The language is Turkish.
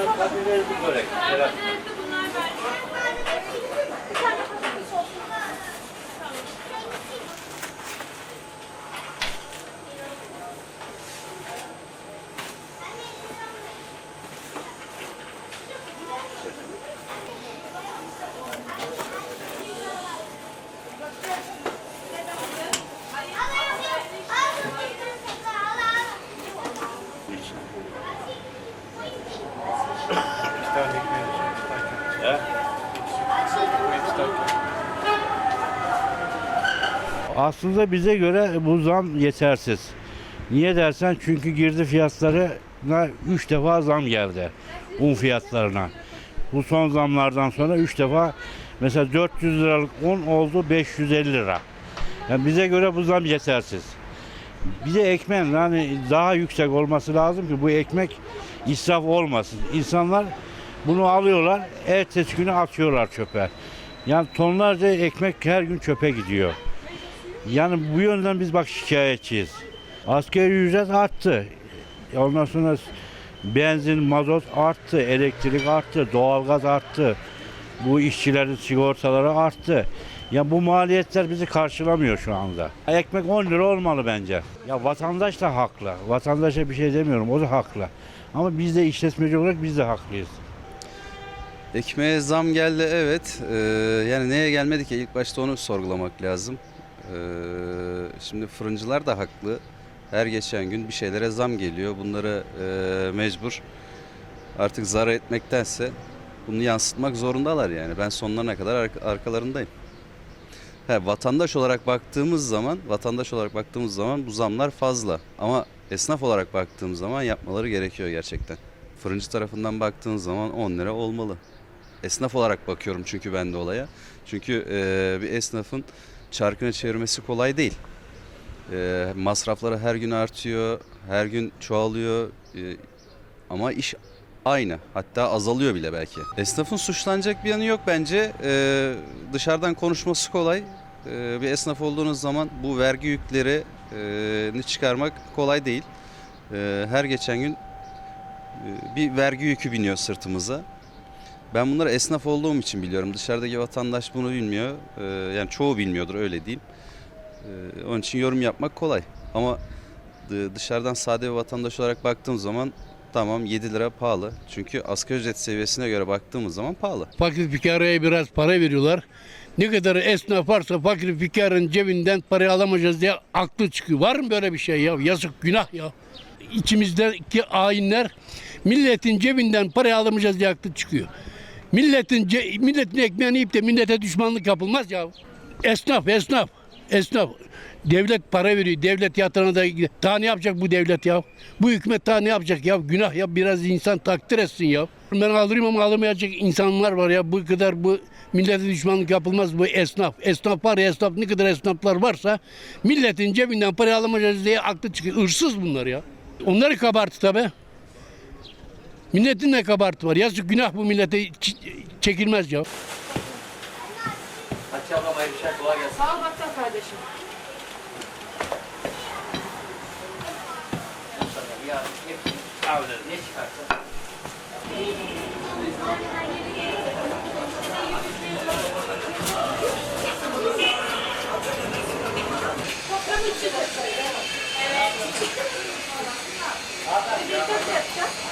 Tabii Aslında bize göre bu zam yetersiz. Niye dersen çünkü girdi fiyatlarına 3 defa zam geldi. Un fiyatlarına. Bu son zamlardan sonra 3 defa mesela 400 liralık un oldu 550 lira. Yani bize göre bu zam yetersiz. Bir de ekmeğin yani daha yüksek olması lazım ki bu ekmek israf olmasın. İnsanlar bunu alıyorlar, ertesi günü atıyorlar çöpe. Yani tonlarca ekmek her gün çöpe gidiyor. Yani bu yönden biz bak şikayetçiyiz. Asgari ücret arttı. Ondan sonra benzin, mazot arttı, elektrik arttı, doğalgaz arttı. Bu işçilerin sigortaları arttı. Ya bu maliyetler bizi karşılamıyor şu anda. Ekmek 10 lira olmalı bence. Ya vatandaş da haklı. Vatandaşa bir şey demiyorum, o da haklı. Ama biz de işletmeci olarak biz de haklıyız. Ekmeğe zam geldi evet. Ee, yani neye gelmedi ki ilk başta onu sorgulamak lazım. Ee, şimdi fırıncılar da haklı. Her geçen gün bir şeylere zam geliyor. Bunları e, mecbur artık zarar etmektense bunu yansıtmak zorundalar yani. Ben sonlarına kadar ark- arkalarındayım. He, vatandaş olarak baktığımız zaman, vatandaş olarak baktığımız zaman bu zamlar fazla. Ama esnaf olarak baktığımız zaman yapmaları gerekiyor gerçekten. Fırıncı tarafından baktığınız zaman 10 lira olmalı. Esnaf olarak bakıyorum çünkü ben de olaya. Çünkü e, bir esnafın çarkını çevirmesi kolay değil. E, masrafları her gün artıyor, her gün çoğalıyor. E, ama iş aynı. Hatta azalıyor bile belki. Esnafın suçlanacak bir yanı yok bence. E, dışarıdan konuşması kolay. E, bir esnaf olduğunuz zaman bu vergi yüklerini çıkarmak kolay değil. E, her geçen gün e, bir vergi yükü biniyor sırtımıza. Ben bunları esnaf olduğum için biliyorum. Dışarıdaki vatandaş bunu bilmiyor. Ee, yani çoğu bilmiyordur öyle diyeyim. Ee, onun için yorum yapmak kolay. Ama dı- dışarıdan sade bir vatandaş olarak baktığım zaman tamam 7 lira pahalı. Çünkü asgari ücret seviyesine göre baktığımız zaman pahalı. Fakir fükaraya biraz para veriyorlar. Ne kadar esnaf varsa fakir fükarın cebinden parayı alamayacağız diye aklı çıkıyor. Var mı böyle bir şey ya? Yazık günah ya. İçimizdeki hainler milletin cebinden parayı alamayacağız diye aklı çıkıyor. Milletin milletin ekmeğini yiyip de millete düşmanlık yapılmaz ya. Esnaf, esnaf, esnaf. Devlet para veriyor. Devlet yatırana da daha ne yapacak bu devlet ya? Bu hükümet daha ne yapacak ya? Günah ya biraz insan takdir etsin ya. Ben alırım ama alamayacak insanlar var ya. Bu kadar bu millete düşmanlık yapılmaz bu esnaf. Esnaf var ya esnaf ne kadar esnaflar varsa milletin cebinden para alamayacağız diye aklı çıkıyor. Hırsız bunlar ya. Onları kabartı tabi. Milletin ne kabartı var? Yazık günah bu millete çekilmez ya. Hatice ablam hayırlı işler kolay gelsin. Sağ ol Battal kardeşim. Ne çıkarsa. Evet. Hatta bir yapacağız.